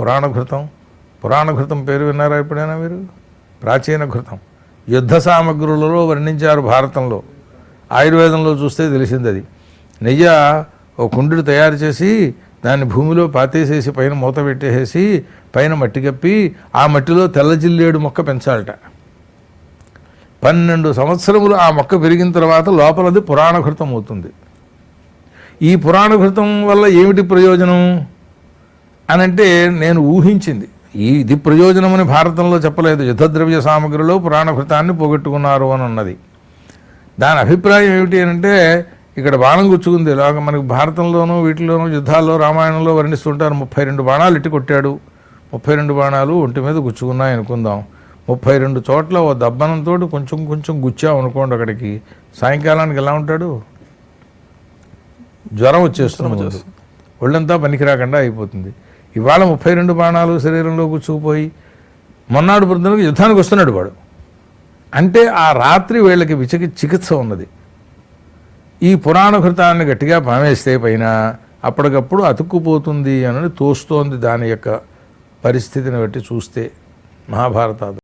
పురాణఘృతం. పురాణఘృతం పేరు విన్నారా ఎప్పుడైనా మీరు? ప్రాచీన ఘృతం. యుద్ధ సామగ్రులలో వర్ణించారు భారతంలో. ఆయుర్వేదంలో చూస్తే తెలిసింది అది నెయ్య ఓ కుండుడు తయారు చేసి దాన్ని భూమిలో పాతేసేసి పైన మూత పెట్టేసేసి పైన మట్టి కప్పి ఆ మట్టిలో తెల్ల జిల్లేడు మొక్క పెంచాలట. పన్నెండు సంవత్సరములు ఆ మొక్క పెరిగిన తర్వాత లోపలది పురాణఘృతం అవుతుంది. ఈ పురాణఘృతం వల్ల ఏమిటి ప్రయోజనం? అని అంటే నేను ఊహించింది. ఈ ఇది ప్రయోజనమని భారతంలో చెప్పలేదు. యుద్ధద్రవ్య సామగ్రిలో పురాణఘృతాన్ని పోగొట్టుకున్నారు అని ఉన్నది దాని అభిప్రాయం ఏమిటి అని అంటే ఇక్కడ బాణం గుచ్చుకుంది. ఇలాగ మనకి భారతంలోనూ వీటిలోనూ యుద్ధాల్లో రామాయణంలో వర్ణిస్తుంటారు. ముప్పై రెండు బాణాలు ఇట్టి కొట్టాడు. ముప్పై రెండు బాణాలు ఒంటి మీద గుచ్చుకున్నాయి అనుకుందాం. ముప్పై రెండు చోట్ల ఓ దబ్బనంతో కొంచెం కొంచెం గుచ్చాం అనుకోండి అక్కడికి. సాయంకాలానికి ఎలా ఉంటాడు? జ్వరం వచ్చేస్తుంది. ముందు. ఒళ్ళంతా పనికి రాకుండా అయిపోతుంది. ఇవాళ ముప్పై రెండు బాణాలు శరీరంలో కూర్చుకుపోయి మొన్నాడు పొద్దునకు యుద్ధానికి వస్తున్నాడు వాడు. అంటే ఆ రాత్రి వీళ్ళకి విచకి చికిత్స ఉన్నది. ఈ పురాణ కృతాన్ని గట్టిగా పామేస్తే పైన అప్పటికప్పుడు అతుక్కుపోతుంది అని తోస్తోంది దాని యొక్క పరిస్థితిని బట్టి చూస్తే మహాభారత